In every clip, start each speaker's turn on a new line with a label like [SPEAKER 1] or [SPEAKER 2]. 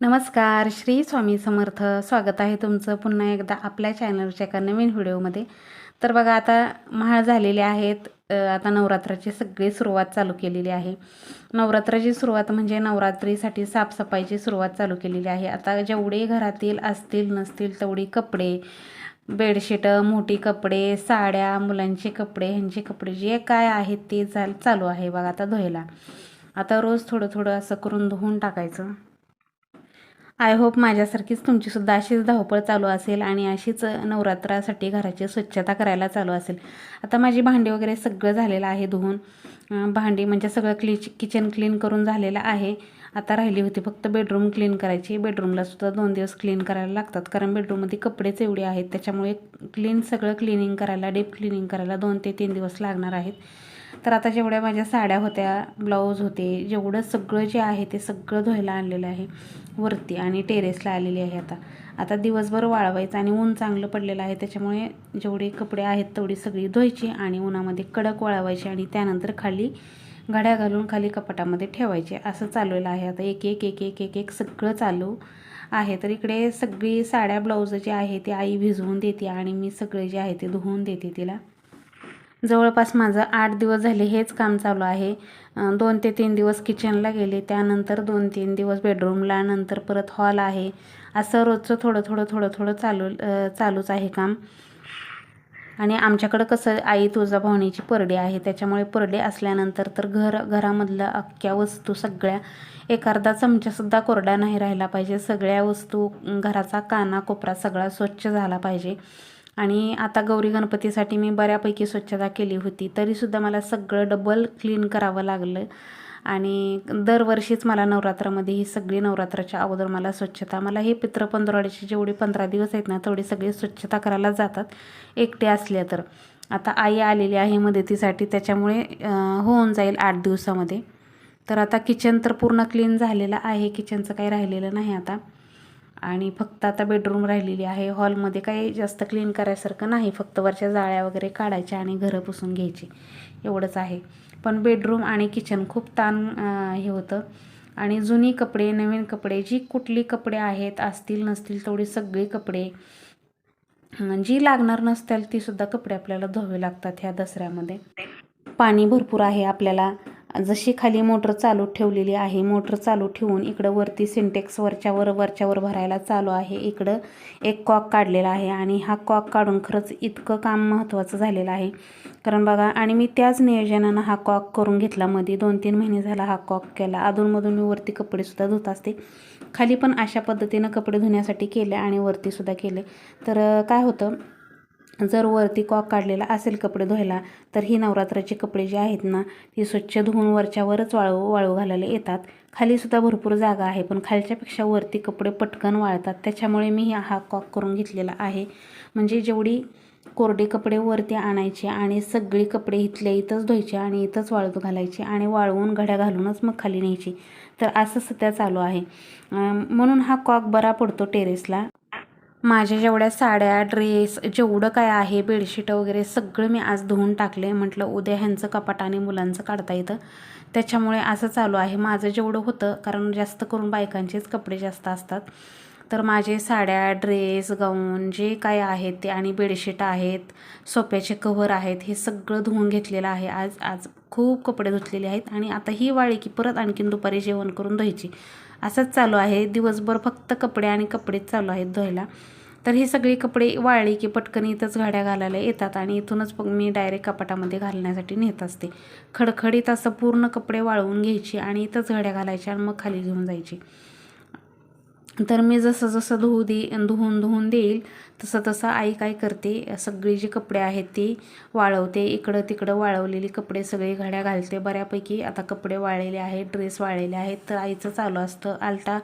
[SPEAKER 1] नमस्कार श्री स्वामी समर्थ. स्वागत आहे तुमचं पुन्हा एकदा आपल्या चॅनलच्या एका नवीन व्हिडिओमध्ये. तर बघा आता महाळ झालेले आहेत. आता नवरात्राची सगळी सुरुवात चालू केलेली आहे. नवरात्राची सुरुवात म्हणजे नवरात्रीसाठी साफसफाईची सुरुवात चालू केलेली आहे. आता जेवढे घरातील असतील नसतील तेवढी कपडे बेडशीटं मोठी कपडे साड्या मुलांचे कपडे ह्यांचे कपडे जे काय आहेत ते चाल चालू आहे बघा आता धुवायला. आता रोज थोडं थोडं असं करून धुवून टाकायचं. आय होप माझ्यासारखीच तुमचीसुद्धा अशीच धावपळ चालू असेल आणि अशीच नवरात्रासाठी घराची स्वच्छता करायला चालू असेल. आता माझी भांडी वगैरे सगळं झालेलं आहे धुवून. भांडी म्हणजे सगळं क्लिच किचन क्लीन करून झालेलं आहे. आता राहिली होती फक्त बेडरूम क्लीन करायची. बेडरूमला सुद्धा दोन दिवस क्लीन करायला लागतात. कारण बेडरूममध्ये कपडेच एवढे आहेत. त्याच्यामुळे क्लीन सगळं क्लिनिंग करायला डीप क्लिनिंग करायला दोन ते तीन दिवस लागणार आहेत. तर आता जेवढ्या माझ्या साड्या होत्या ब्लाऊज होते जेवढं सगळं जे आहे ते सगळं धुवायला आणलेलं आहे. वरती आणि टेरेसला आलेली आहे आता. आता दिवसभर वाळवायचं आणि ऊन चांगलं पडलेलं आहे त्याच्यामुळे जेवढे कपडे आहेत तेवढी सगळी धुवायची आणि उन्हामध्ये कडक वाळवायची आणि त्यानंतर खाली घड्या घालून खाली कपाटामध्ये ठेवायचे. असं चाललेलं आहे आता. एक एक एक एक एक एक सगळं चालू आहे. तर इकडे सगळी साड्या ब्लाऊज जे आहे ते आई भिजवून देते आणि मी सगळे जे आहे ते धुवून देते तिला. जवळपास माझं आठ दिवस झाले हेच काम चालू आहे. दोन ते तीन दिवस किचनला गेले त्यानंतर दोन तीन दिवस बेडरूमला नंतर परत हॉल आहे. असं रोजचं थोडं थोडं थोडं थोडं चालू चालूच आहे काम. आणि आमच्याकडं कसं आई तुळजाभवानीची परडी आहे त्याच्यामुळे परडी असल्यानंतर तर घर घरामधल्या अख्ख्या वस्तू सगळ्या एखादा चमच्यासुद्धा चमचासुद्धा कोरडा नाही राहिला पाहिजे. सगळ्या वस्तू घराचा काना कोपरा सगळा स्वच्छ झाला पाहिजे. आणि आता गौरी गणपतीसाठी मी बऱ्यापैकी स्वच्छता केली होती. तरीसुद्धा मला सगळं डबल क्लीन करावं लागलं. आणि दरवर्षीच मला नवरात्रामध्ये ही सगळी नवरात्राच्या अगोदर मला स्वच्छता मला हे पित्र पंधरवाड्याचे जेवढे पंधरा दिवस आहेत ना तेवढी सगळी स्वच्छता करायला जातात. एकटे असल्या तर. आता आई आलेली आहे मदतीसाठी त्याच्यामुळे होऊन जाईल आठ दिवसामध्ये. तर आता किचन तर पूर्ण क्लीन झालेलं आहे किचनचं काही राहिलेलं नाही आता. आणि फक्त आता बेडरूम राहिलेली आहे. हॉलमध्ये काही जास्त क्लीन करायसारखं नाही. फक्त वरच्या जाळ्या वगैरे काढायच्या आणि घरं पुसून घ्यायची. एवढंच आहे. पण बेडरूम आणि किचन खूप ताण हे होतं. आणि जुनी कपडे नवीन कपडे जी कुठली कपडे आहेत असतील नसतील तेवढी सगळी कपडे जी लागणार नसतील तीसुद्धा कपडे आपल्याला धुवे लागतात ह्या दसऱ्यामध्ये. पाणी भरपूर आहे आपल्याला. जशी खाली मोटर चालू ठेवलेली आहे मोटर चालू ठेवून इकडं वरती सिंटेक्स वरच्यावर वरच्यावर भरायला चालू आहे. इकडं एक कॉक काढलेला आहे आणि हा कॉक काढून खरंच इतकं काम महत्त्वाचं झालेलं आहे. कारण बघा आणि मी त्याच नियोजनानं हा कॉक करून घेतला. मध्ये दोन तीन महिने झाला हा कॉक केला. अधूनमधून मी वरती कपडेसुद्धा धुत असते. खाली पण अशा पद्धतीनं कपडे धुण्यासाठी केले आणि वरतीसुद्धा केले. तर काय होतं जर वरती कॉक काढलेला असेल कपडे धुवायला तर ही नवरात्राचे कपडे जे आहेत ना ती स्वच्छ धुवून वरच्यावरच वाळू वाळू घालायला येतात. खालीसुद्धा भरपूर जागा आहे पण खालच्यापेक्षा वरती कपडे पटकन वाळतात. त्याच्यामुळे मी हा कॉक करून घेतलेला आहे. म्हणजे जेवढी कोरडे कपडे वरती आणायचे आणि सगळी कपडे इथल्या इथंच धुवायचे आणि इथंच वाळत घालायचे आणि वाळवून घड्या घालूनच मग खाली न्यायची. तर असं सध्या चालू आहे. म्हणून हा कॉक बरा पडतो टेरेसला. माझ्या जेवढ्या साड्या ड्रेस जेवढं काय आहे बेडशीट वगैरे सगळं मी आज धुवून टाकले म्हटलं उद्या ह्यांचं कपाट आणि मुलांचं काढता येतं. त्याच्यामुळे असं चालू आहे. माझं जेवढं होतं कारण जास्त करून बायकांचेच कपडे जास्त असतात. तर माझे साड्या ड्रेस गाऊन जे काय आहेत ते आणि बेडशीट आहेत सोप्याचे कव्हर आहेत हे सगळं धुवून घेतलेलं आहे. आज आज खूप कपडे धुतलेले आहेत आणि आता ही वाळी की परत आणखीन दुपारी जेवण करून धुवायची. असंच चालू आहे. दिवसभर फक्त कपडे आणि कपडेच चालू आहेत धुवायला. तर हे सगळे कपडे वाळले की पटकन इथंच गाड्या घालायला येतात आणि इथूनच मग मी डायरेक्ट कपाटामध्ये घालण्यासाठी नेत असते. खडखडीत असं पूर्ण कपडे वाळवून घ्यायची आणि इथंच घड्या घालायच्या आणि मग खाली घेऊन जायची. तर मी जसं जसं धुवू दे धुवून धुवून देईल तसं तसं आई काय करते सगळी जी कपडे आहेत ती वाळवते. इकडं तिकडं वाळवलेली कपडे सगळे घड्या घालते. बऱ्यापैकी आता कपडे वाळलेले आहेत ड्रेस वाळलेले आहेत. तर आईचं चालू असतं. आलटा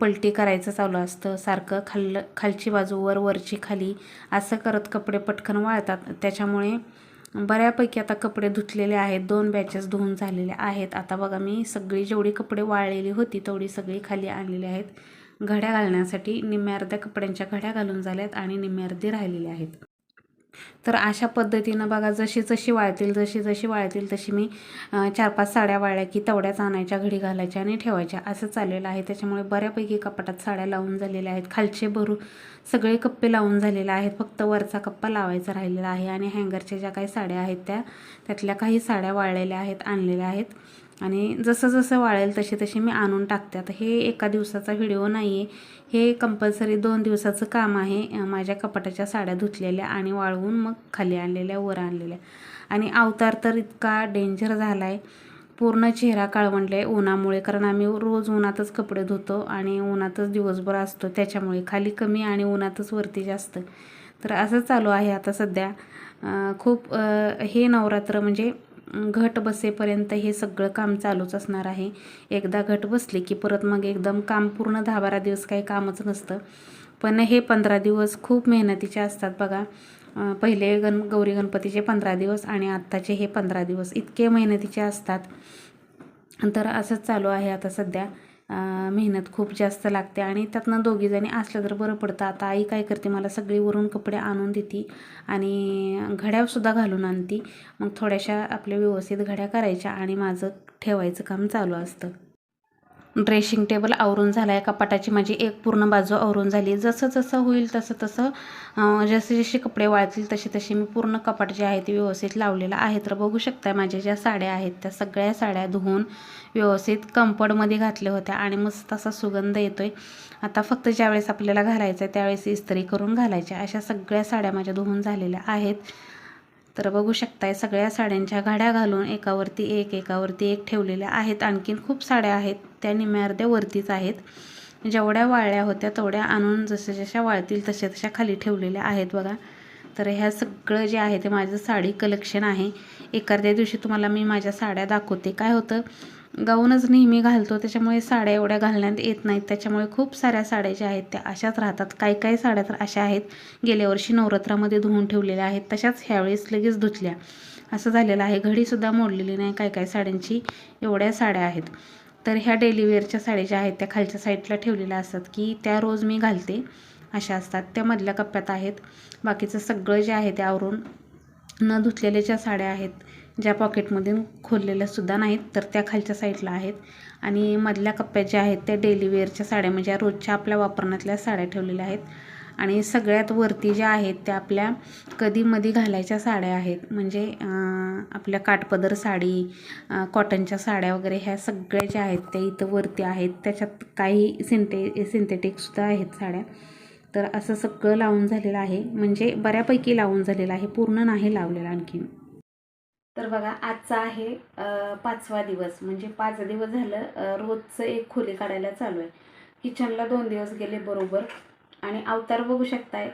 [SPEAKER 1] पलटी करायचं चालू असतं. सारखं खाल्लं खालची बाजू वर वरची खाली असं करत कपडे पटकन वाळतात. त्याच्यामुळे बऱ्यापैकी आता कपडे धुतलेले आहेत दोन बॅचेस धुवून झालेले आहेत. आता बघा मी सगळी जेवढी कपडे वाळलेली होती तेवढी सगळी खाली आणलेली आहेत. घड्या घालण्यासाठी निम्म्या अर्ध्या कपड्यांच्या घड्या घालून झाल्यात आणि निम्म्या अर्धी राहिलेल्या आहेत. तर अशा पद्धतीनं बघा जशी जशी वाळतील जशी जशी वाळतील तशी मी चार पाच साड्या वाळल्या की तेवढ्याच आणायच्या घडी घालायच्या आणि ठेवायच्या. असं चाललेलं आहे. त्याच्यामुळे बऱ्यापैकी कपाटात साड्या लावून झालेल्या आहेत. खालचे भरू सगळे कप्पे लावून झालेले आहेत. फक्त वरचा कप्पा लावायचा राहिलेला आहे आणि हँगरच्या ज्या काही साड्या आहेत त्या त्यातल्या काही साड्या वाळलेल्या आहेत आणलेल्या आहेत. आणि जसं जसं वाळेल तशी तशी मी आणून टाकते. आता हे एका दिवसाचा व्हिडिओ नाही आहे हे कंपल्सरी दोन दिवसाचं काम आहे. माझ्या कपाटाच्या साड्या धुतलेल्या आणि वाळवून मग खाली आणलेल्या वर आणलेल्या. आणि अवतार तर इतका डेंजर झाला आहे पूर्ण चेहरा काळवंडला आहे उन्हामुळे. कारण आम्ही रोज उन्हातच कपडे धुतो आणि उन्हातच दिवसभर असतो. त्याच्यामुळे खाली कमी आणि उन्हातच वरती जास्त. तर असं चालू आहे आता सध्या. खूप हे नवरात्र म्हणजे घट बसेपर्यंत हे सगळं काम चालूच असणार आहे. एकदा घट बसली की परत मग एकदम काम पूर्ण दहा बारा दिवस काही कामच नसतं. पण हे पंधरा दिवस खूप मेहनतीचे असतात बघा. पहिले गण गौरी गणपतीचे पंधरा दिवस आणि आत्ताचे हे पंधरा दिवस इतके मेहनतीचे असतात. तर असंच चालू आहे आता सध्या. मेहनत खूप जास्त लागते आणि त्यातनं दोघीजणी असलं तर बरं पडतं. आता आई काय करते मला सगळी वरून कपडे आणून देते आणि घड्यासुद्धा घालून आणती. मग थोड्याशा आपल्या व्यवस्थित घड्या करायच्या आणि माझं ठेवायचं काम चालू असतं. ड्रेसिंग टेबल आवरून झाला आहे कपाटाची माझी एक पूर्ण बाजू आवरून झाली. जसं जसं होईल तसं तसं जसे जसे कपडे वाळतील तसे तसे मी पूर्ण कपाट जे आहे ते व्यवस्थित लावलेलं आहे तर बघू शकता माझ्या ज्या साड्या आहेत त्या सगळ्या साड्या धुवून व्यवस्थित कम्फर्टमध्ये घातल्या होत्या आणि मस्त असा सुगंध येतोय. आता फक्त ज्यावेळेस आपल्याला घालायचं आहे त्यावेळेस इस्त्री करून घालायच्या. अशा सगळ्या साड्या माझ्या धुवून झालेल्या आहेत. तर बघू शकताय सगळ्या साड्यांच्या घड्या घालून एकावरती एक एकावरती एक ठेवलेल्या आहेत. आणखीन खूप साड्या आहेत त्या निम्म्या अर्ध्या वरतीच आहेत. जेवढ्या वाळल्या होत्या तेवढ्या आणून जशा जशा वाळतील तशा तशा खाली ठेवलेल्या आहेत बघा. तर ह्या सगळं जे आहे ते माझं साडी कलेक्शन आहे. एखाद्या दिवशी तुम्हाला मी माझ्या साड्या दाखवते. काय होतं? गाऊनच नेहमी घालतो त्याच्यामुळे साड्या एवढ्या घालण्यात येत नाहीत. त्याच्यामुळे खूप साऱ्या साड्या ज्या आहेत त्या अशाच राहतात. काही काही साड्या तर अशा आहेत गेल्या वर्षी नवरात्रामध्ये धुवून ठेवलेल्या आहेत तशाच ह्यावेळेस लगेच धुतल्या. असं झालेलं आहे. घडीसुद्धा मोडलेली नाही काय काय साड्यांची एवढ्या साड्या आहेत. तर ह्या डेली वेअरच्या साड्या ज्या आहेत त्या खालच्या साईडला ठेवलेल्या असतात की त्या रोज मी घालते अशा असतात. त्या मधल्या कप्प्यात आहेत. बाकीचं सगळं जे आहे ते आवरून न धुतलेल्या ज्या साड्या आहेत ज्या पॉकेटमधून खोललेल्या सुद्धा नाहीत तर त्या खालच्या साईडला आहेत. आणि मधल्या कप्प्यात ज्या आहेत त्या डेली वेअरच्या साड्या म्हणजे रोजच्या आपल्या वापरण्यातल्या साड्या ठेवलेल्या आहेत. आणि सगळ्यात वरती ज्या आहेत त्या आपल्या कधीमधी घालायच्या साड्या आहेत. म्हणजे आपल्या काठपदर साडी कॉटनच्या साड्या वगैरे ह्या सगळ्या ज्या आहेत त्या इथं वरती आहेत. त्याच्यात काही सिंटे सिंथेटिकसुद्धा आहेत साड्या. तर असं सगळं लावून झालेलं आहे. म्हणजे बऱ्यापैकी लावून झालेलं आहे. पूर्ण नाही लावलेलं आणखीन. तर बघा आजचा आहे पाचवा दिवस. म्हणजे पाच दिवस झालं रोजचं एक खोली काढायला चालू आहे. किचनला दोन दिवस गेले बरोबर. आणि अवतार बघू शकताय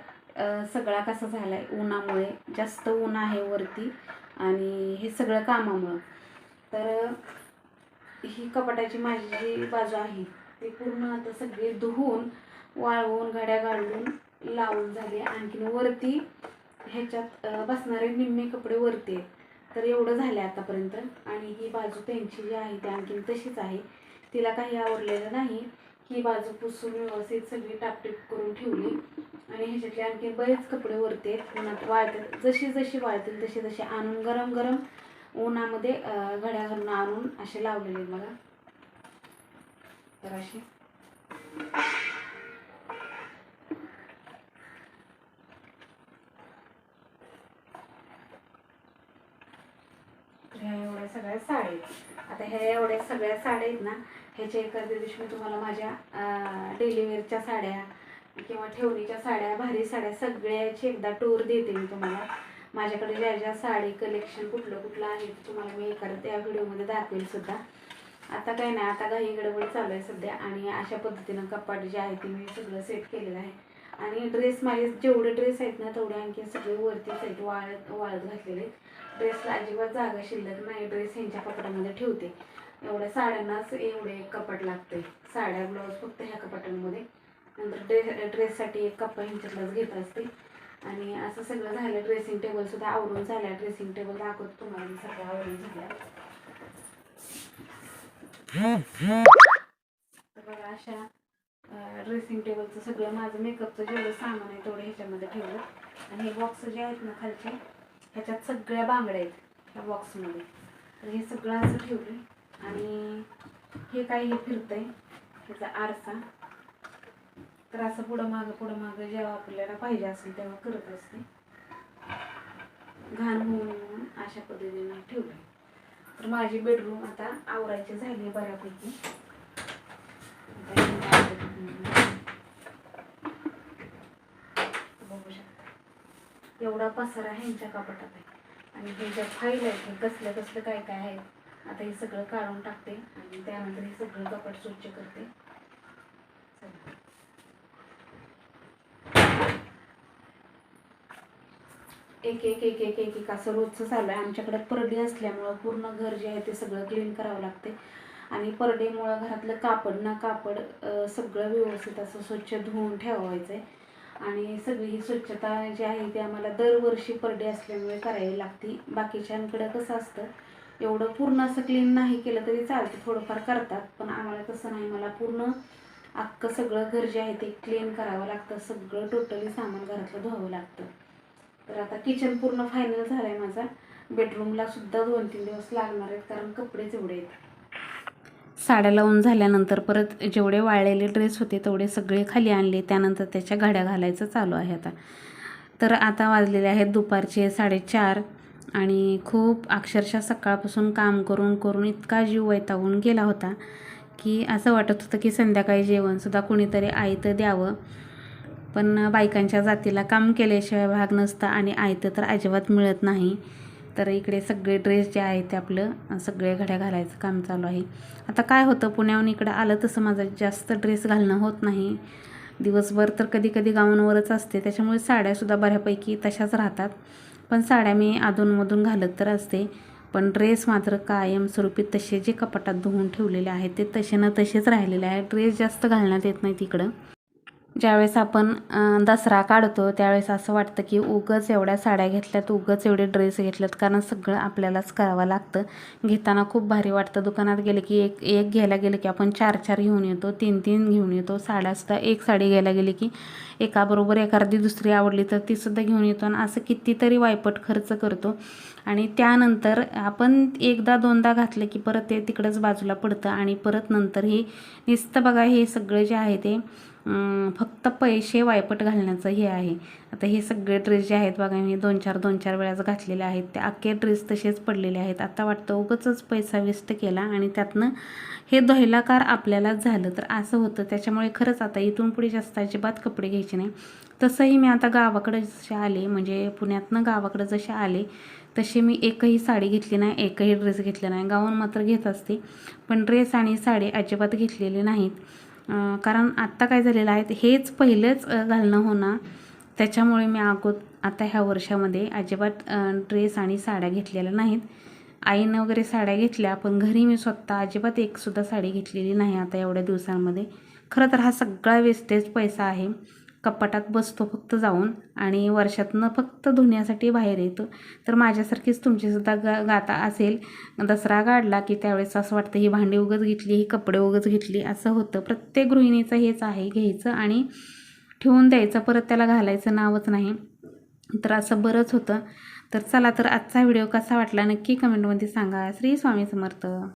[SPEAKER 1] सगळा कसा झाला आहे उन्हामुळे. जास्त ऊन आहे वरती आणि हे सगळं कामामुळं. तर ही कपाटाची माझी जी बाजू आहे ती पूर्ण आता सगळी धुवून वाळवून घड्या घालून लावून झाली आणखीन वरती ह्याच्यात बसणारे निम्मे कपडे वरती आहेत. तर एवढं झालं आहे आतापर्यंत. आणि ही बाजू त्यांची जी आहे ती आणखीन तशीच आहे. तिला काही आवडलेलं नाही. ही बाजू पुसून व्यवस्थित सगळी टापटीप करून ठेवली. आणि ह्याच्यातले आणखी बरेच कपडे वरते उन्हात वाळतात जशी जशी वाळतील तशी तशी आणून गरम गरम उन्हामध्ये घड्या घालून आणून असे लावलेले आहेत बघा. तर असे तर ह्या एवढ्या सगळ्या साड्या आहेत आता ह्या एवढ्या सगळ्या साड्या आहेत ना ह्याच्या एखाद्या दिवशी मी तुम्हाला माझ्या डेलीवेअरच्या साड्या किंवा ठेवणीच्या साड्या भारी साड्या सगळ्याची एकदा टूर देते मी तुम्हाला. माझ्याकडे ज्या ज्या साडी कलेक्शन कुठलं कुठलं आहे तुम्हाला मी एखादं त्या व्हिडिओमध्ये दाखवेल सुद्धा. आता काय नाही आता काही गडबड चालू आहे सध्या आणि अशा पद्धतीनं कपाट जे आहे ते मी सगळं सेट केलेलं आहे. आणि ड्रेस माझे जेवढे ड्रेस आहेत ना तेवढे आणखी सगळे वरतीच आहेत वाळत वाळत घातलेले आहेत. ड्रेसला अजिबात जागा शिल्लक नाही. ड्रेस ह्यांच्या कपाटामध्ये ठेवते. एवढ्या साड्यांनाच एवढे कपाट लागते साड्या ब्लाऊज फक्त ह्या कपाटांमध्ये. नंतर ड्रेस ड्रेससाठी एक कप्पा ह्यांच्यातलाच घेत असते. आणि असं सगळं झालं ड्रेसिंग टेबलसुद्धा आवरून झाल्या. ड्रेसिंग टेबल दाखवतो तुम्हाला मी सगळं आवरून झाल्या. बघा अशा ड्रेसिंग टेबलचं सगळं माझं मेकअपचं जेवढं सामान आहे तेवढं ह्याच्यामध्ये ठेवलं. आणि हे बॉक्स जे आहेत ना खालचे ह्याच्यात सगळ्या बांगड्या आहेत ह्या बॉक्समध्ये तर हे सगळं असं ठेवलं आणि हे काय हे फिरतंय ह्याचा आरसा. तर असं पुढं मागं पुढं मागं जेव्हा आपल्याला पाहिजे असेल तेव्हा करत असते. घाण होऊ म्हणून अशा पद्धतीने ठेवलं तर माझी बेडरूम आता आवरायची झाली बऱ्यापैकी आता हे आवरत- बघू शकता एवढा पसारा ह्यांच्या कपाटात आहे. आणि हे ज्या फाईल आहेत हे कसलं कसलं काय काय आहे आता हे सगळं काढून टाकते आणि त्यानंतर हे सगळं कपाट स्वच्छ करते. एक एक एक एक एक एक असं रोजचं चालू आहे. आमच्याकडे परडे असल्यामुळं पूर्ण घर जे आहे ते सगळं क्लीन करावं लागते. आणि परडेमुळं घरातलं कापड ना कापड सगळं व्यवस्थित असं स्वच्छ धुवून ठेवायचं आहे आणि सगळी ही स्वच्छता जी आहे ती आम्हाला दरवर्षी परडे असल्यामुळे करावी लागते. बाकीच्यांकडं कसं असतं एवढं पूर्ण असं क्लीन नाही केलं तरी चालतं थोडंफार करतात. पण आम्हाला तसं नाही मला पूर्ण अख्खं सगळं घर जे आहे ते क्लीन करावं लागतं. सगळं टोटली सामान घरातलं धुवावं लागतं. तर आता किचन पूर्ण फायनल झालं आहे माझा बेडरूमला सुद्धा दोन तीन दिवस लागणार आहेत कारण कपडेच एवढे आहेत. साड्या लावून झाल्यानंतर परत जेवढे वाळलेले ड्रेस होते तेवढे सगळे खाली आणले. त्यानंतर त्याच्या घड्या घालायचं चालू आहे आता. तर आता वाजलेले आहेत दुपारचे साडेचार आणि खूप अक्षरशः सकाळपासून काम करून करून इतका जीव वैतागून गेला होता की असं वाटत होतं की संध्याकाळी जेवणसुद्धा कुणीतरी आयतं द्यावं. पण बायकांच्या जातीला काम केल्याशिवाय भाग नसतं आणि आयतं तर अजिबात मिळत नाही. तर इकडे सगळे ड्रेस जे आहेत ते आपलं सगळे घड्या घालायचं काम चालू आहे. आता काय होतं पुण्याहून इकडं आलं तसं माझं जास्त ड्रेस घालणं होत नाही. दिवसभर तर कधी कधी गाऊनवरच असते त्याच्यामुळे साड्यासुद्धा बऱ्यापैकी तशाच राहतात. पण साड्या मी अधूनमधून घालत तर असते. पण ड्रेस मात्र कायमस्वरूपी तसे जे कपाटात धुवून ठेवलेले आहेत ते तसे ना तसेच राहिलेले आहे ड्रेस जास्त घालण्यात येत नाही तिकडं. ज्यावेळेस आपण दसरा काढतो त्यावेळेस असं वाटतं की उगंच एवढ्या साड्या घेतल्यात उगंच एवढे ड्रेस घेतल्यात कारण सगळं आपल्यालाच करावं लागतं. घेताना खूप भारी वाटतं. दुकानात गेलं की एक एक घ्यायला गेलं की आपण चार चार घेऊन येतो तीन तीन घेऊन येतो. साड्यासुद्धा एक साडी घ्यायला गेली की एकाबरोबर एखादी दुसरी आवडली तर तीसुद्धा घेऊन येतो आणि असं कितीतरी वायपट खर्च करतो. आणि त्यानंतर आपण एकदा दोनदा घातलं की परत ते तिकडंच बाजूला पडतं आणि परत नंतर हे नुसतं बघा हे सगळं जे आहे ते फक्त पैसे वायपट घालण्याचं हे आहे. आता हे सगळे ड्रेस जे आहेत बघा मी दोन चार दोन चार वेळाच घातलेले आहेत. ते अख्खे ड्रेस तसेच पडलेले आहेत. आता वाटतं उगंच पैसा वेस्ट केला आणि त्यातनं हे दहिलाकार आपल्याला झालं. तर असं होतं. त्याच्यामुळे खरंच आता इथून पुढे जास्त अजिबात कपडे घ्यायचे नाही. तसंही मी आता गावाकडे जसे आले म्हणजे पुण्यातनं गावाकडे जसे आले तसे मी एकही साडी घेतली नाही एकही ड्रेस घेतला नाही. गाऊन मात्र घेत असते. पण ड्रेस आणि साडी अजिबात घेतलेले नाहीत. कारण आत्ता काय झालेलं आहे हेच पहिलंच घालणं होणार त्याच्यामुळे मी अगोद आता ह्या वर्षामध्ये अजिबात ड्रेस आणि साड्या घेतलेल्या नाहीत. आईनं वगैरे साड्या घेतल्या पण घरी मी स्वतः अजिबात एकसुद्धा साडी घेतलेली नाही आता एवढ्या दिवसांमध्ये. खरं तर हा सगळा वेस्टेज पैसा आहे. कपाटात बसतो फक्त जाऊन आणि वर्षातनं फक्त धुण्यासाठी बाहेर येतो. तर माझ्यासारखीच तुमचीसुद्धा गा गाता असेल. दसरा काढला की त्यावेळेस असं वाटतं ही भांडी उगच घेतली ही कपडे उगच घेतली. असं होतं. प्रत्येक गृहिणीचं हेच आहे घ्यायचं आणि ठेवून द्यायचं. परत त्याला घालायचं नावच नाही. तर असं बरंच होतं. तर चला तर आजचा व्हिडिओ कसा वाटला नक्की कमेंटमध्ये सांगा. श्री स्वामी समर्थ.